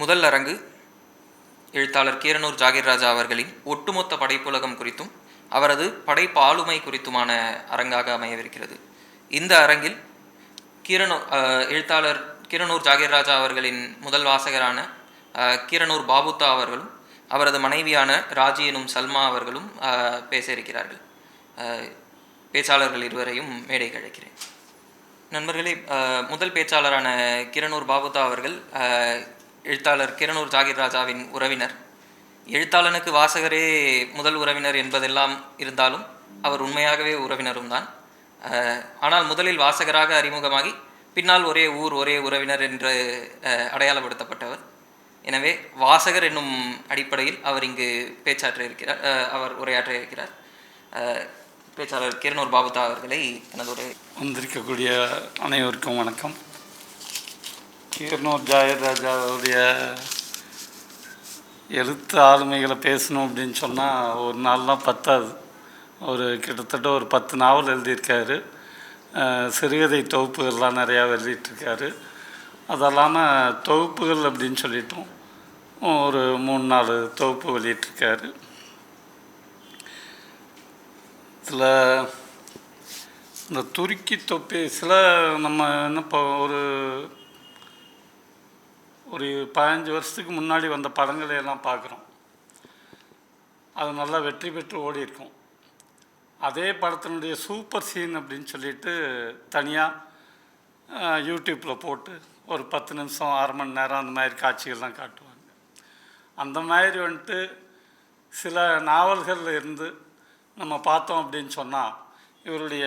முதல் அரங்கு எழுத்தாளர் கீரனூர் ஜாகிர் ராஜா அவர்களின் ஒட்டுமொத்த படைப்புலகம் குறித்தும் அவரது படைப்பு ஆளுமை குறித்துமான அரங்காக அமையவிருக்கிறது. இந்த அரங்கில் கீரனூர் எழுத்தாளர் கீரனூர் ஜாகிர் ராஜா அவர்களின் முதல் வாசகரான கீரனூர் பாபுத்தா அவர்களும் அவரது மனைவியான ராஜி எனும் சல்மா அவர்களும் பேச இருக்கிறார்கள் பேச்சாளர்கள் இருவரையும் மேடைக்கு அழைக்கிறேன். நண்பர்களே முதல் பேச்சாளரான கிரணூர் பாபுதா அவர்கள் எழுத்தாளர் கிரணூர் ஜாகிர் ராஜாவின் உறவினர். எழுத்தாளனுக்கு வாசகரே முதல் உறவினர் என்பதெல்லாம் இருந்தாலும் அவர் உண்மையாகவே உறவினரும் தான். ஆனால் முதலில் வாசகராக அறிமுகமாகி பின்னால் ஒரே ஊர் ஒரே உறவினர் என்று அடையாளப்படுத்தப்பட்டவர். எனவே வாசகர் என்னும் அடிப்படையில் அவர் இங்கு பேச்சாற்ற இருக்கிறார் அவர் உரையாற்ற இருக்கிறார். பேச்சாளர் கிரணூர் பாபுதா அவர்களை எனது உரை வந்திருக்கக்கூடிய அனைவருக்கும் வணக்கம். கீரனூர் ஜாயர் ராஜாவுடைய எழுத்து ஆளுமைகளை பேசணும் அப்படின்னு சொன்னால் ஒரு நாள்லாம் பத்தாது. ஒரு கிட்டத்தட்ட ஒரு பத்து நாவல் எழுதியிருக்காரு. சிறுகதை தொகுப்புகள்லாம் நிறையா எழுதிட்டுருக்காரு. அது இல்லாமல் தொகுப்புகள் அப்படின்னு சொல்லிட்டோம். ஒரு மூணு நாலு தொகுப்பு வெளியிட்டிருக்காரு. இதில் இந்த துருக்கி தொப்பி சில நம்ம என்ன இப்போ ஒரு ஒரு பதினஞ்சு வருஷத்துக்கு முன்னாடி வந்த படங்களை எல்லாம் பார்க்குறோம். அது நல்லா வெற்றி பெற்று ஓடி இருக்கும். அதே படத்தினுடைய சூப்பர் சீன் அப்படின்னு சொல்லிட்டு தனியாக யூடியூப்பில் போட்டு ஒரு பத்து நிமிஷம் அரை மணி நேரம் அந்த மாதிரி காட்சிகள்லாம் காட்டுவாங்க. அந்த மாதிரி வந்துட்டு சில நாவல்களில் இருந்து நம்ம பார்த்தோம் அப்படின்னு சொன்னால் இவருடைய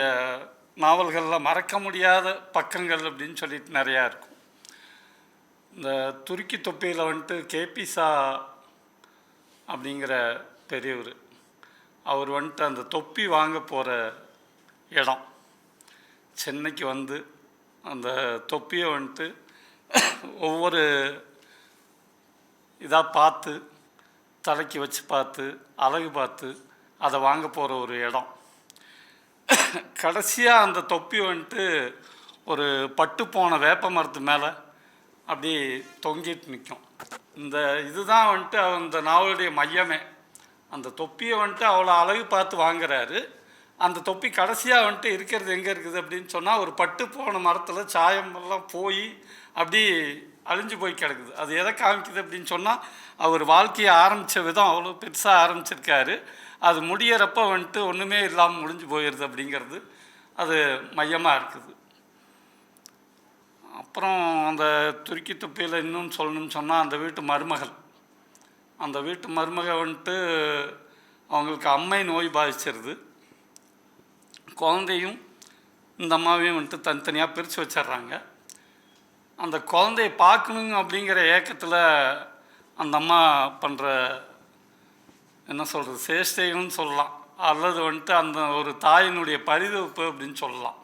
நாவல்களில் மறக்க முடியாத பக்கங்கள் அப்படின்னு சொல்லிட்டு நிறையா இருக்கும். இந்த துருக்கி தொப்பியில் வந்துட்டு கேபிசா அப்படிங்கிற பெரியவர். அவர் வந்துட்டு அந்த தொப்பி வாங்க போகிற இடம். சென்னைக்கு வந்து அந்த தொப்பியை வந்துட்டு ஒவ்வொரு இதாக பார்த்து தலைக்கு வச்சு பார்த்து அழகு பார்த்து அதை வாங்க போகிற ஒரு இடம். கடைசியாக அந்த தொப்பி வந்துட்டு ஒரு பட்டு போன வேப்ப மரத்து மேலே அப்படி தொங்கிட்டு நிற்கும் இந்த இதுதான் வந்துட்டு அந்த நாவலுடைய மையமே. அந்த தொப்பியை வந்துட்டு அவ்வளோ அழகு பார்த்து வாங்குறாரு. அந்த தொப்பி கடைசியாக வந்துட்டு இருக்கிறது எங்கே இருக்குது அப்படின்னு சொன்னால் ஒரு பட்டு போன மரத்தில் சாயம் எல்லாம் போய் அப்படி அழிஞ்சு போய் கிடக்குது. அது எதை காமிக்குது அப்படின்னு சொன்னால் அவர் வாழ்க்கையை ஆரம்பித்த விதம் அவ்வளோ பெருசாக ஆரம்பிச்சிருக்காரு. அது முடியறப்ப வந்துட்டு ஒன்றுமே இல்லாமல் முடிஞ்சு போயிடுது அப்படிங்கிறது. அது மையமாக இருக்குது. அப்புறம் அந்த துருக்கி துப்பியில் இன்னும் சொல்லணும்னு சொன்னால் அந்த வீட்டு மருமகள். அந்த வீட்டு மருமக வந்துட்டு அவங்களுக்கு அம்மை நோய் பாதிச்சிருது. குழந்தையும் இந்த அம்மாவையும் வந்துட்டு தனித்தனியாக பிரித்து வச்சிடுறாங்க. அந்த குழந்தைய பார்க்கணுங்க அப்படிங்கிற ஏக்கத்தில் அந்த அம்மா பண்ணுற என்ன சொல்கிறது சேஷ்டைகள்னு சொல்லலாம். அல்லது வந்துட்டு அந்த ஒரு தாயினுடைய பரிதவிப்பு அப்படின்னு சொல்லலாம்.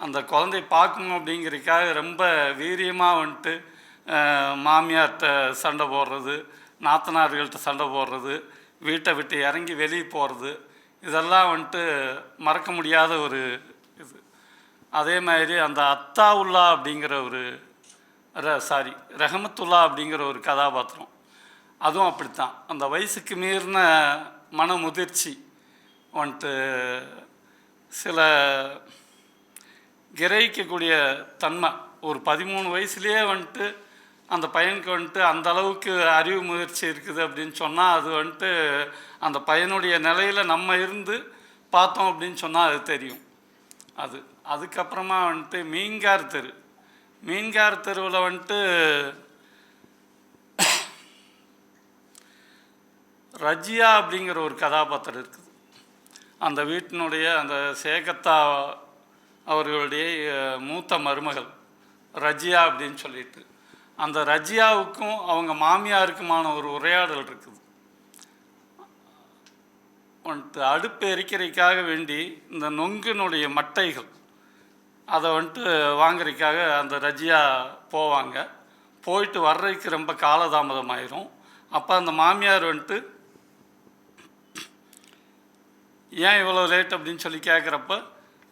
அந்த குழந்தைய பார்க்கணும் அப்படிங்கிறதுக்காக ரொம்ப வீரியமாக வந்துட்டு மாமியார்கிட்ட சண்டை போடுறது நாத்தனார்கள்ட்ட சண்டை போடுறது வீட்டை விட்டு இறங்கி வெளியே போகிறது இதெல்லாம் வந்துட்டு மறக்க முடியாத ஒரு இது. அதே மாதிரி அந்த அத்தாவுல்லா அப்படிங்கிற ஒரு ர சாரி ரஹமத்துல்லா அப்படிங்கிற ஒரு கதாபாத்திரம். அதுவும் அப்படித்தான். அந்த வயசுக்கு மீறின மன முதிர்ச்சி வந்துட்டு சில கிரகிக்கக்கூடிய தன்மை. ஒரு பதிமூணு வயசுலேயே வந்துட்டு அந்த பையனுக்கு வந்துட்டு அந்த அளவுக்கு அறிவு முயற்சி இருக்குது அப்படின்னு சொன்னால் அது வந்துட்டு அந்த பையனுடைய நிலையில் நம்ம இருந்து பார்த்தோம் அப்படின்னு சொன்னால் அது தெரியும். அது அதுக்கப்புறமா வந்துட்டு மீன்கார் தெரு. மீன்கார் தெருவில் வந்துட்டு ரஜியா அப்படிங்கிற ஒரு கதாபாத்திரம் இருக்குது. அந்த வீட்டினுடைய அந்த சேகத்தா அவர்களுடைய மூத்த மருமகள் ரஜியா அப்படின்னு சொல்லிட்டு. அந்த ரஜியாவுக்கும் அவங்க மாமியாருக்குமான ஒரு உரையாடல் இருக்குது. வந்துட்டு அடுப்பு எரிக்கிறதுக்காக வேண்டி இந்த நொங்கினுடைய மட்டைகள் அதை வந்துட்டு வாங்குறதுக்காக அந்த ரஜியா போவாங்க. போயிட்டு வர்றதுக்கு ரொம்ப காலதாமதம் ஆயிரும் அப்போ அந்த மாமியார் வந்துட்டு ஏன் இவ்வளோ லேட் அப்படின்னு சொல்லி கேட்குறப்ப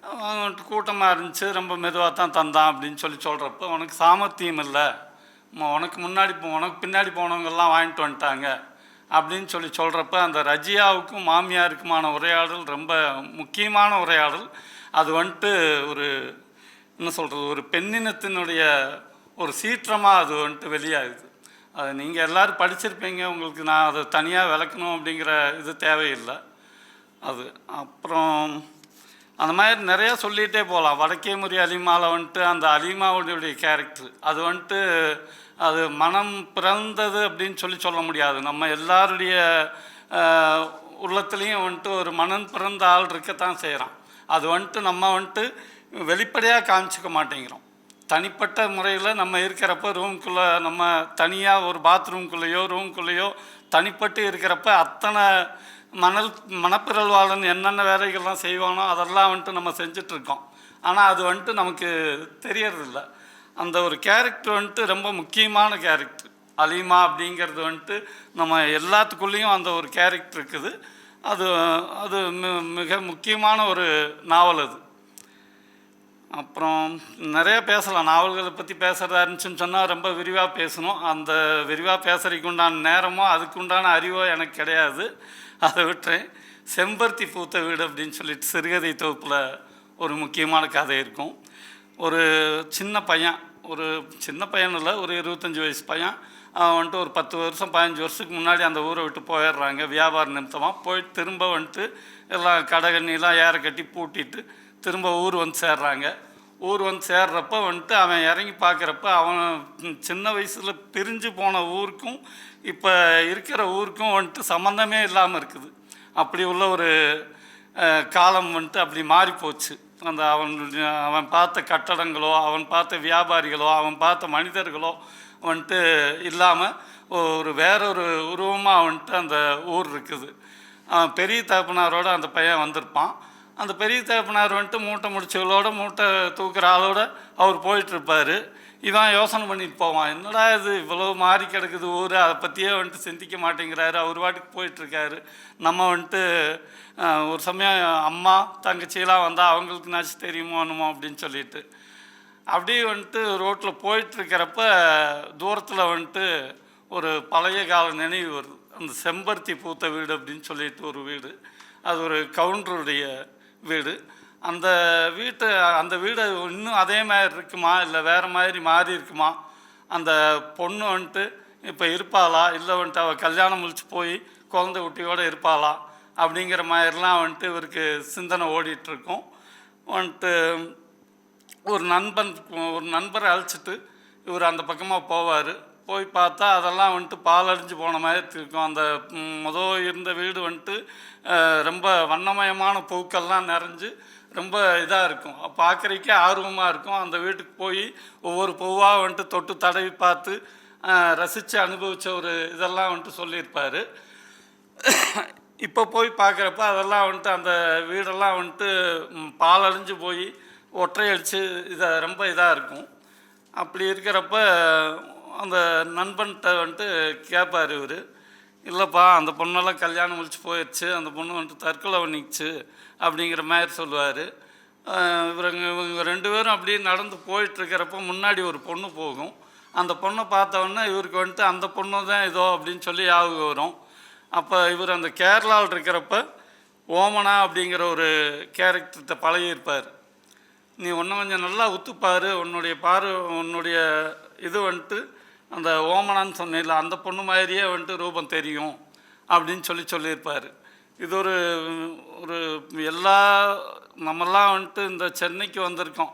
அவன்கிட்ட வந்துட்டு கூட்டமாக இருந்துச்சு ரொம்ப மெதுவாக தான் தந்தான் அப்படின்னு சொல்லி சொல்கிறப்ப உனக்கு சாமர்த்தியம் இல்லை. உனக்கு முன்னாடி உனக்கு பின்னாடி போனவங்கெல்லாம் வாங்கிட்டு வந்துட்டாங்க அப்படின்னு சொல்லி சொல்கிறப்ப அந்த ரஜியாவுக்கும் மாமியாருக்குமான உரையாடல் ரொம்ப முக்கியமான உரையாடல். அது வந்துட்டு ஒரு என்ன சொல்கிறது ஒரு பெண்ணினத்தினுடைய ஒரு சீற்றமாக அது வந்துட்டு வெளியாகுது. அது நீங்கள் எல்லோரும் படிச்சிருப்பீங்க உங்களுக்கு நான் அதை தனியாக விளக்கணும் அப்படிங்கிற இது தேவையில்லை. அது அப்புறம் அந்த மாதிரி நிறையா சொல்லிகிட்டே போகலாம். வடக்கே முறி அலிமாவில் வந்துட்டு அந்த அலிமாவுடைய கேரக்டர் அது வந்துட்டு அது மனம் பிறந்தது அப்படின்னு சொல்லி சொல்ல முடியாது. நம்ம எல்லாருடைய உள்ளத்துலேயும் வந்துட்டு ஒரு மனம் பிறந்த ஆள் இருக்கத்தான் செய்கிறான் அது வந்துட்டு நம்ம வந்துட்டு வெளிப்படையாக காமிச்சிக்க மாட்டேங்கிறோம். தனிப்பட்ட முறையில் நம்ம இருக்கிறப்ப ரூம்குள்ளே நம்ம தனியாக ஒரு பாத்ரூம்குள்ளேயோ ரூம்குள்ளேயோ தனிப்பட்டு இருக்கிறப்ப அத்தனை மணல் மணப்பிரல்வாளன் என்னென்ன வேலைகள்லாம் செய்வானோ அதெல்லாம் வந்துட்டு நம்ம செஞ்சிட்ருக்கோம். ஆனால் அது வந்துட்டு நமக்கு தெரியறதில்ல. அந்த ஒரு கேரக்டர் வந்துட்டு ரொம்ப முக்கியமான கேரக்டர் அலிமா அப்படிங்கிறது வந்துட்டு நம்ம எல்லாத்துக்குள்ளேயும் அந்த ஒரு கேரக்டர் இருக்குது. அது அது மிக முக்கியமான ஒரு நாவல் அது. அப்புறம் நிறைய பேசலாம். நாவல்களை பற்றி பேசுகிறதா இருந்துச்சுன்னு சொன்னால் ரொம்ப விரிவாக பேசணும். அந்த விரிவாக பேசுறதுக்கு உண்டான நேரமோ அதுக்கு உண்டான அறிவோ எனக்கு கிடையாது. அதை விட்டுறேன். செம்பருத்தி பூத்த வீடு அப்படின்னு சொல்லிட்டு சிறுகதை தொகுப்பில் ஒரு முக்கியமான கதை இருக்கும். ஒரு சின்ன பையன் ஒரு சின்ன பையன் இல்லை ஒரு இருபத்தஞ்சி வயசு பையன். அவன் வந்துட்டு ஒரு பத்து வருஷம் பதினஞ்சு வருஷத்துக்கு முன்னாடி அந்த ஊரை விட்டு போயிடுறாங்க. வியாபார நிமித்தமாக போய் திரும்ப வந்துட்டு எல்லாம் கடை கண்ணிலாம் ஏற கட்டி பூட்டிட்டு திரும்ப ஊர் வந்து சேர்றாங்க. ஊர் வந்து சேர்றப்ப வந்துட்டு அவன் இறங்கி பார்க்குறப்ப அவன் சின்ன வயசில் பிரிஞ்சு போன ஊருக்கும் இப்போ இருக்கிற ஊருக்கும் வந்துட்டு சம்மந்தமே இல்லாமல் இருக்குது. அப்படி உள்ள ஒரு காலம் வந்துட்டு அப்படி மாறி போச்சு அந்த அவன் அவன் பார்த்த கட்டடங்களோ அவன் பார்த்த வியாபாரிகளோ அவன் பார்த்த மனிதர்களோ வந்துட்டு இல்லாமல் ஒரு வேறொரு உருவமாக வந்துட்டு அந்த ஊர் இருக்குது. அவன் பெரிய தகப்பனாரோட அந்த பையன் வந்திருப்பான். அந்த பெரிய தகப்பனார் வந்துட்டு மூட்டை முடிச்சவளோட மூட்டை தூக்குற ஆளோட அவர் போயிட்டுருப்பார். இவன் யோசனை பண்ணிட்டு போவான். என்னடா இது இவ்வளோ மாறி கிடக்குது ஊர் அதை பற்றியே வந்துட்டு சிந்திக்க மாட்டேங்கிறாரு. அவர் வாட்டுக்கு போயிட்டுருக்காரு. நம்ம வந்துட்டு ஒரு சமயம் அம்மா தங்கச்சியெல்லாம் வந்தால் அவங்களுக்கு நாச்சும் தெரியுமோ என்னமோ அப்படின்னு சொல்லிட்டு. அப்படியே வந்துட்டு ரோட்டில் போயிட்டுருக்கிறப்ப தூரத்தில் வந்துட்டு ஒரு பழைய கால நினைவு வருது. அந்த செம்பருத்தி பூத்த வீடு அப்படின்னு சொல்லிட்டு ஒரு வீடு. அது ஒரு கவுண்டருடைய வீடு. அந்த வீட்டை அந்த வீடு இன்னும் அதே மாதிரி இருக்குமா? இல்லை வேறு மாதிரி மாறி இருக்குமா? அந்த பொண்ணு வந்துட்டு இப்போ இருப்பாளா? இல்லை வந்துட்டு அவள் கல்யாணம் முடிச்சு போய் குழந்தை குட்டியோடு இருப்பாளா? அப்படிங்கிற மாதிரிலாம் வந்துட்டு இவருக்கு சிந்தனை ஓடிட்டுருக்கும் வந்துட்டு ஒரு நண்பன் ஒரு நண்பரை அழைச்சிட்டு இவர் அந்த பக்கமாக போவார். போய் பார்த்தா அதெல்லாம் வந்துட்டு பாலடைஞ்சு போன மாதிரி இருக்கும். அந்த ம், முத இருந்த வீடு வந்துட்டு ரொம்ப வண்ணமயமான பூக்கள்லாம் நிறைஞ்சு ரொம்ப இதாக இருக்கும். பார்க்குறதுக்கே ஆர்வமாக இருக்கும். அந்த வீட்டுக்கு போய் ஒவ்வொரு பூவாக வந்துட்டு தொட்டு தடவி பார்த்து ரசித்து அனுபவித்த ஒரு இதெல்லாம் வந்துட்டு சொல்லியிருப்பார். இப்போ போய் பார்க்குறப்ப அதெல்லாம் வந்துட்டு அந்த வீடெல்லாம் வந்துட்டு பாலடைஞ்சு போய் ஒற்றை அடித்து இதை ரொம்ப இதாக இருக்கும். அப்படி இருக்கிறப்ப அந்த நண்பன்கிட்ட வந்துட்டு கேட்பார் இவர். இல்லைப்பா அந்த பொண்ணெல்லாம் கல்யாணம் முடிச்சு போயிடுச்சு அந்த பொண்ணு வந்துட்டு தற்கொலை பண்ணிச்சு அப்படிங்கிற மாதிரி சொல்லுவார். இவருங்க இவங்க ரெண்டு பேரும் அப்படியே நடந்து போயிட்டுருக்கிறப்ப முன்னாடி ஒரு பொண்ணு போகும். அந்த பொண்ணை பார்த்தவொடனே இவருக்கு வந்துட்டு அந்த பொண்ணு தான் இதோ அப்படின்னு சொல்லி ஞாபகம் வரும். அப்போ இவர் அந்த கேரளாவில் இருக்கிறப்ப ஓமனா அப்படிங்கிற ஒரு கேரக்டர்கிட்ட பழகியிருப்பார். நீ ஒன்றும் கொஞ்சம் நல்லா உத்துப்பார் உன்னுடைய பார் உன்னுடைய இது வந்துட்டு அந்த ஓமனான்னு சொன்னேன்ல அந்த பொண்ணு மாதிரியே வந்துட்டு ரூபம் தெரியும் அப்படின்னு சொல்லி சொல்லியிருப்பார். இது ஒரு ஒரு எல்லா நம்மெல்லாம் வந்துட்டு இந்த சென்னைக்கு வந்திருக்கோம்.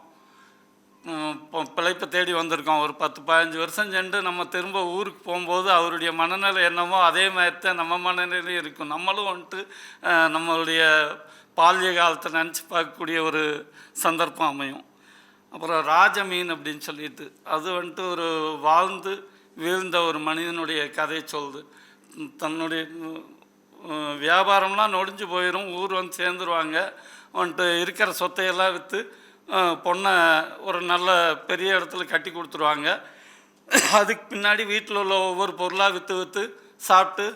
பிழைப்பை தேடி வந்திருக்கோம். ஒரு பத்து பதினஞ்சு வருஷம் சென்று நம்ம திரும்ப ஊருக்கு போகும்போது அவருடைய மனநிலை என்னமோ அதே மாதிரி தான் நம்ம மனநிலையும் இருக்கும். நம்மளும் வந்துட்டு நம்மளுடைய பால்ய காலத்தை நினச்சி பார்க்கக்கூடிய ஒரு சந்தர்ப்பம் அமையும். அப்புறம் ராஜமீன் அப்படின்னு சொல்லிட்டு அது வந்துட்டு ஒரு வாழ்ந்து வீழ்ந்த ஒரு மனிதனுடைய கதை சொல்லுது. தன்னுடைய வியாபாரம்லாம் நொடிஞ்சு போயிடும் ஊர் வந்து சேர்ந்துருவாங்க. வந்துட்டு இருக்கிற சொத்தையெல்லாம் விற்று பொண்ணை ஒரு நல்ல பெரிய இடத்துல கட்டி கொடுத்துருவாங்க. அதுக்கு பின்னாடி வீட்டில் உள்ள ஒவ்வொரு பொருளாக விற்று விற்று சாப்பிட்டு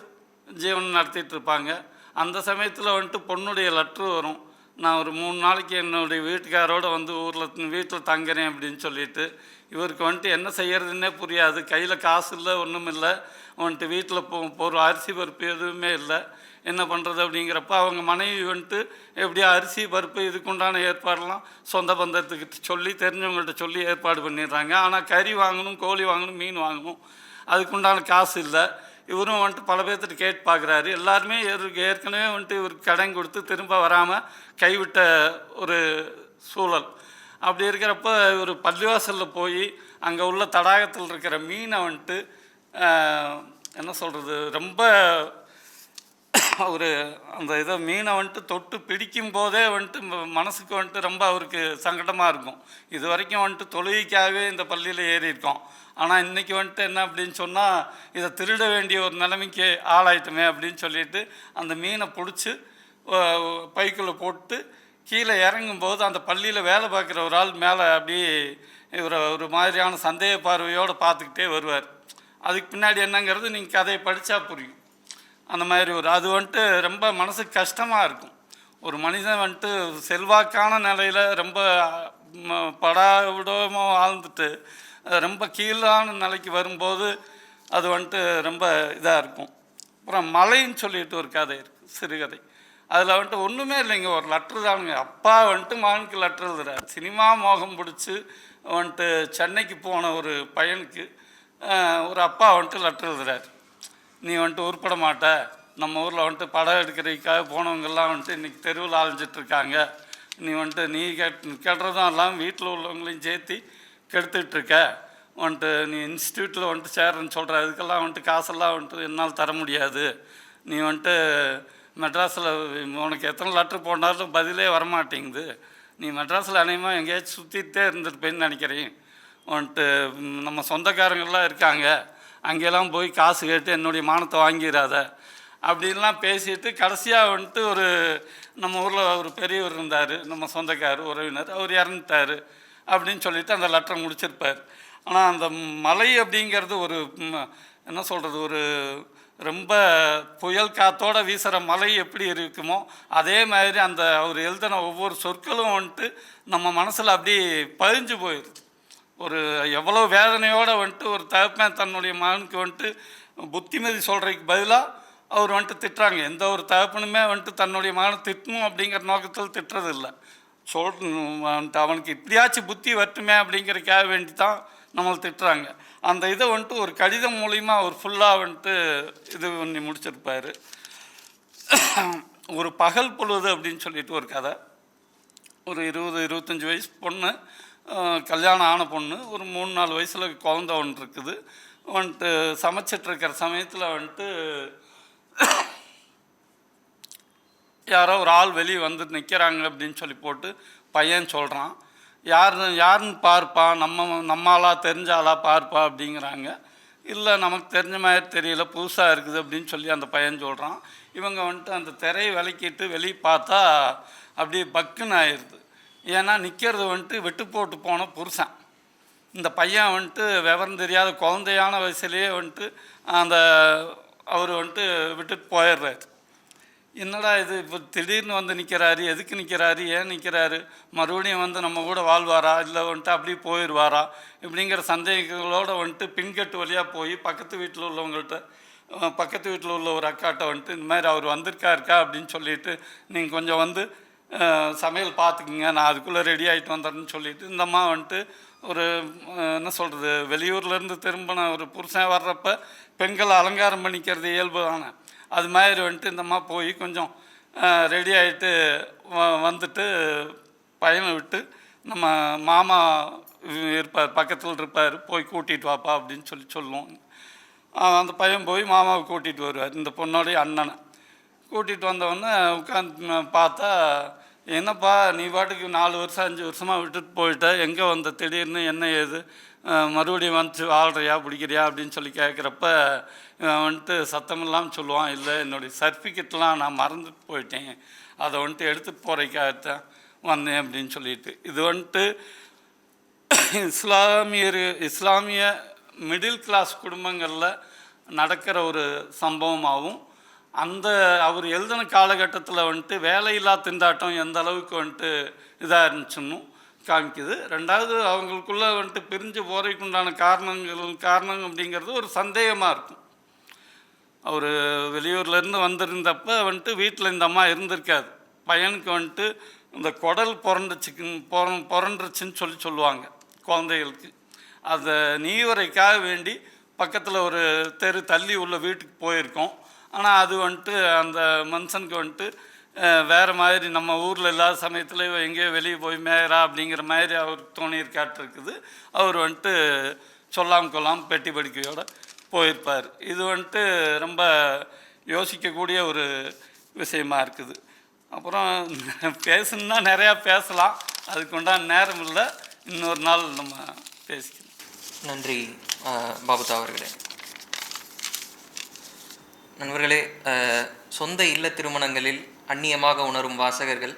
ஜீவனம் நடத்திட்டு இருப்பாங்க. அந்த சமயத்தில் வந்துட்டு பொண்ணுடைய லெட்ரு வரும். நான் ஒரு மூணு நாளைக்கு என்னுடைய வீட்டுக்காரோட வந்து ஊரில் வீட்டில் தங்குறேன் அப்படின்னு சொல்லிட்டு இவருக்கு வந்துட்டு என்ன செய்யறதுன்னே புரியாது. கையில் காசு இல்லை ஒன்றும் இல்லை. வந்துட்டு வீட்டில் போ ஒரு அரிசி பருப்பு எதுவுமே இல்லை. என்ன பண்ணுறது அப்படிங்கிறப்ப அவங்க மனைவி வந்துட்டு எப்படியா அரிசி பருப்பு இதுக்குண்டான ஏற்பாடெல்லாம் சொந்த பந்தத்துக்கிட்ட சொல்லி தெரிஞ்சவங்கள்ட்ட சொல்லி ஏற்பாடு பண்ணிடுறாங்க. ஆனால் கறி வாங்கணும் கோழி வாங்கணும் மீன் வாங்கணும். அதுக்குண்டான காசு இல்லை. இவரும் வந்துட்டு பல பேர்த்திட்ட கேட்டு பார்க்குறாரு. எல்லாருமே ஏற்கனவே வந்துட்டு இவருக்கு கடன் கொடுத்து திரும்ப வராமல் கைவிட்ட ஒரு சூழல். அப்படி இருக்கிறப்ப இவர் பள்ளிவாசலில் போய் அங்கே உள்ள தடாகத்தில் இருக்கிற மீனை வந்துட்டு என்ன சொல்கிறது ரொம்ப ஒரு அந்த இதை மீனை வந்துட்டு தொட்டு பிடிக்கும் போதே வந்துட்டு மனசுக்கு வந்துட்டு ரொம்ப அவருக்கு சங்கடமாக இருக்கும். இது வரைக்கும் வந்துட்டு தொழுகைக்காகவே இந்த பள்ளியில் ஏறியிருக்கோம். ஆனால் இன்றைக்கி வந்துட்டு என்ன அப்படின்னு சொன்னால் இதை திருட வேண்டிய ஒரு நிலைமைக்கு ஆளாயிட்டுமே அப்படின்னு சொல்லிட்டு அந்த மீனை பிடிச்சி பைக்குள்ளே போட்டு கீழே இறங்கும்போது அந்த பள்ளியில் வேலை பார்க்குற ஒரு ஆள் மேலே அப்படியே இவரை ஒரு மாதிரியான சந்தேக பார்வையோடு பார்த்துக்கிட்டே வருவார். அதுக்கு பின்னாடி என்னங்கிறது நீங்கள் கதையை படித்தா புரியும். அந்த மாதிரி ஒரு அது வந்துட்டு ரொம்ப மனசுக்கு கஷ்டமாக இருக்கும். ஒரு மனிதன் வந்துட்டு செல்வாக்கான நிலையில் ரொம்ப படா படாவிடமோ வாழ்ந்துட்டு ரொம்ப கீழான நிலைக்கு வரும்போது அது வந்துட்டு ரொம்ப இதாக இருக்கும். அப்புறம் மலைன்னு சொல்லிட்டு ஒரு கதை இருக்குது சிறுகதை. அதில் வந்துட்டு ஒன்றுமே இல்லைங்க ஒரு லெட்ரு தானுங்க. அப்பா வந்துட்டு மகனுக்கு லெட்ரு எழுதுறாரு. சினிமா மோகம் பிடிச்சி வந்துட்டு சென்னைக்கு போன ஒரு பையனுக்கு ஒரு அப்பா வந்துட்டு லெட்ரு எழுதுறாரு. நீ வந்துட்டு உருப்பட மாட்ட. நம்ம ஊரில் வந்துட்டு படம் எடுக்கிறதுக்காக போனவங்கெல்லாம் வந்துட்டு இன்றைக்கி தெருவில் அலைஞ்சிட்டு நீ வந்துட்டு நீ கேட் கெடுறதும் எல்லாம் வீட்டில் உள்ளவங்களையும் சேர்த்து கெடுத்துட்டு இருக்க வந்துட்டு நீ இன்ஸ்டியூட்டில் வந்துட்டு சேரன்னு சொல்கிற அதுக்கெல்லாம் வந்துட்டு காசெல்லாம் வந்துட்டு என்னால் தர முடியாது. நீ வந்துட்டு மெட்ராஸில் உனக்கு எத்தனை லெட்ரு போனாலும் பதிலே வரமாட்டேங்குது. நீ மெட்ராஸில் அநேகமாக எங்கேயாச்சும் சுற்றிட்டே இருந்திருப்பேன்னு நினைக்கிறேன். வந்துட்டு நம்ம சொந்தக்காரங்கள்லாம் இருக்காங்க. அங்கெல்லாம் போய் காசு கேட்டு என்னுடைய மானத்தை வாங்கிடாத அப்படின்லாம் பேசிட்டு கடைசியாக வந்துட்டு ஒரு நம்ம ஊரில் ஒரு பெரியவர் இருந்தார் நம்ம சொந்தக்கார் உறவினர். அவர் இறந்துட்டார். அப்படின்னு சொல்லிட்டு அந்த லெட்டரை முடிச்சிருப்பார். ஆனால் அந்த மலை அப்படிங்கிறது ஒரு என்ன சொல்கிறது ஒரு ரொம்ப புயல் காத்தோடு வீசுகிற மலை எப்படி இருக்குமோ அதே மாதிரி அந்த அவர் எழுதின ஒவ்வொரு சொற்களும் வந்துட்டு நம்ம மனசில் அப்படி பதிஞ்சு போயிடுது ஒரு எவ்வளோ வேதனையோடு வந்துட்டு ஒரு தகப்பன் தன்னுடைய மகனுக்கு வந்துட்டு புத்திமதி சொல்கிறதுக்கு பதிலாக அவர் வந்துட்டு திட்டுறாங்க. எந்த ஒரு தகப்பனுமே வந்துட்டு தன்னுடைய மகனை திட்டணும் அப்படிங்கிற நோக்கத்தில் திட்டுறது இல்லை சொல் வந்துட்டு அவனுக்கு இப்படியாச்சும் புத்தி வரட்டுமே அப்படிங்கிறக்காக வேண்டி தான் நம்மளை திட்டுறாங்க. அந்த இதை வந்துட்டு ஒரு கடிதம் மூலிமா அவர் ஃபுல்லாக வந்துட்டு இது பண்ணி முடிச்சிருப்பார். ஒரு பகல் பொழுது அப்படின்னு சொல்லிட்டு ஒரு கதை. ஒரு இருபது இருபத்தஞ்சி வயசு பொண்ணு கல்யாணம் ஆன பொண்ணு ஒரு மூணு நாலு வயசில் குழந்த ஒன்று இருக்குது. வந்துட்டு சமைச்சிட்ருக்கிற சமயத்தில் வந்துட்டு யாரோ ஒரு ஆள் வெளியே வந்து நிற்கிறாங்க அப்படின்னு சொல்லி போட்டு பையன் சொல்கிறான் யார் யாருன்னு பார்ப்பா நம்ம நம்மளா தெரிஞ்சாலா பார்ப்பா அப்படிங்கிறாங்க. இல்லை நமக்கு தெரிஞ்ச மாதிரி தெரியல புதுசாக இருக்குது அப்படின்னு சொல்லி அந்த பையன் சொல்கிறான் இவங்க வந்துட்டு அந்த திரையை விளக்கிட்டு வெளியே பார்த்தா அப்படியே பக்குன்னு ஆயிடுது. ஏன்னா நிற்கிறது வந்துட்டு வெட்டு போட்டு போன புருஷன். இந்த பையன் வந்துட்டு விவரம் தெரியாத குழந்தையான வயசுலேயே வந்துட்டு அந்த அவர் வந்துட்டு விட்டுட்டு போயிடுறாரு. என்னடா இது? இப்போ திடீர்னு வந்து நிற்கிறாரு எதுக்கு நிற்கிறாரு ஏன் நிற்கிறாரு மறுபடியும் வந்து நம்ம கூட வாழ்வாரா? இல்லை வந்துட்டு அப்படியே போயிடுவாரா இப்படிங்கிற சந்தேகங்களோடு வந்துட்டு பின்கட்டு வழியாக போய் பக்கத்து வீட்டில் உள்ளவங்கள்ட்ட பக்கத்து வீட்டில் உள்ள ஒரு அக்காட்ட வந்துட்டு இந்த மாதிரி அவர் வந்திருக்காருக்கா அப்படின்னு சொல்லிட்டு நீங்கள் கொஞ்சம் வந்து சமையல் பார்த்துக்குங்க நான் அதுக்குள்ளே ரெடி ஆகிட்டு வந்துடுறேன்னு சொல்லிட்டு இந்த அம்மா வந்துட்டு ஒரு என்ன சொல்கிறது வெளியூர்லேருந்து திரும்பின ஒரு புருஷன் வர்றப்ப பெண்கள் அலங்காரம் பண்ணிக்கிறது இயல்பு தானே. அது மாதிரி வந்துட்டு இந்த அம்மா போய் கொஞ்சம் ரெடி ஆகிட்டு வந்துட்டு பையனை விட்டு நம்ம மாமா இருப்பார் பக்கத்தில் இருப்பார் போய் கூட்டிகிட்டு வாப்பா அப்படின்னு சொல்லி சொல்லுவோம். அந்த பையன் போய் மாமாவை கூட்டிகிட்டு வருவார் இந்த பொண்ணோடைய அண்ணனை. கூட்டிகிட்டு வந்தவொடனே உட்காந்து பார்த்தா என்னப்பா நீ பாட்டுக்கு நாலு வருஷம் அஞ்சு வருஷமாக விட்டுட்டு போயிட்ட எங்கே வந்த திடீர்னு என்ன ஏது? மறுபடியும் வந்து வாழ்கிறியா பிடிக்கிறியா அப்படின்னு சொல்லி கேட்குறப்ப வந்துட்டு சத்தம் இல்லாமல் சொல்லுவான் இல்லை என்னுடைய சர்டிஃபிகேட்லாம் நான் மறந்துட்டு போயிட்டேன். அதை வந்துட்டு எடுத்துகிட்டு போகிறக்காகத்தான் வந்தேன் அப்படின்னு சொல்லிட்டு. இது வந்துட்டு இஸ்லாமியர் இஸ்லாமிய மிடில் கிளாஸ் குடும்பங்களில் நடக்கிற ஒரு சம்பவமாகவும் அந்த அவர் எழுதின காலகட்டத்தில் வந்துட்டு வேலையில்லா திண்டாட்டம் எந்த அளவுக்கு வந்துட்டு இதாக இருந்துச்சுன்னு காமிக்குது. ரெண்டாவது அவங்களுக்குள்ள வந்துட்டு பிரிஞ்சு போகிறதுக்கு உண்டான காரணங்கள் காரணம் அப்படிங்கிறது ஒரு சந்தேகமாக இருக்கும். அவர் வெளியூர்லேருந்து வந்திருந்தப்ப வந்துட்டு வீட்டில் இந்த அம்மா இருந்திருக்காது. பையனுக்கு வந்துட்டு இந்த குடல் புரண்டுச்சுக்குன்னு புற புரண்டுருச்சுன்னு சொல்லி சொல்லுவாங்க குழந்தைகளுக்கு. அதை நீவரைக்காக வேண்டி பக்கத்தில் ஒரு தெரு தள்ளி உள்ள வீட்டுக்கு போயிருக்கோம். ஆனால் அது வந்துட்டு அந்த மனுஷனுக்கு வந்துட்டு வேறு மாதிரி நம்ம ஊரில் இல்லாத சமயத்தில் எங்கேயோ வெளியே போய் மேயரா அப்படிங்கிற மாதிரி அவருக்கு தோணியிருக்காட்டிருக்குது அவர் வந்துட்டு சொல்லாமல் கொள்ளாமல் பெட்டி படிக்கையோட போயிருப்பார். இது வந்துட்டு ரொம்ப யோசிக்கக்கூடிய ஒரு விஷயமா இருக்குது. அப்புறம் பேசணுன்னா நிறையா பேசலாம். அதுக்குண்டான நேரம் இல்லை. இன்னொரு நாள் நம்ம பேசிக்கலாம். நன்றி பாபுதா அவர்களே. நண்பர்களே சொந்த இல்ல திருமணங்களில் அந்நியமாக உணரும் வாசகர்கள்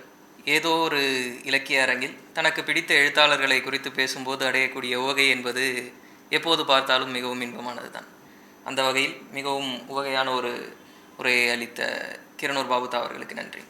ஏதோ ஒரு இலக்கிய அரங்கில் தனக்கு பிடித்த எழுத்தாளர்களை குறித்து பேசும்போது அடையக்கூடிய உவகை என்பது எப்போது பார்த்தாலும் மிகவும் இன்பமானது தான் அந்த வகையில் மிகவும் உவகையான ஒரு உரையை அளித்த கிரணூர் பாபுதா அவர்களுக்கு நன்றி.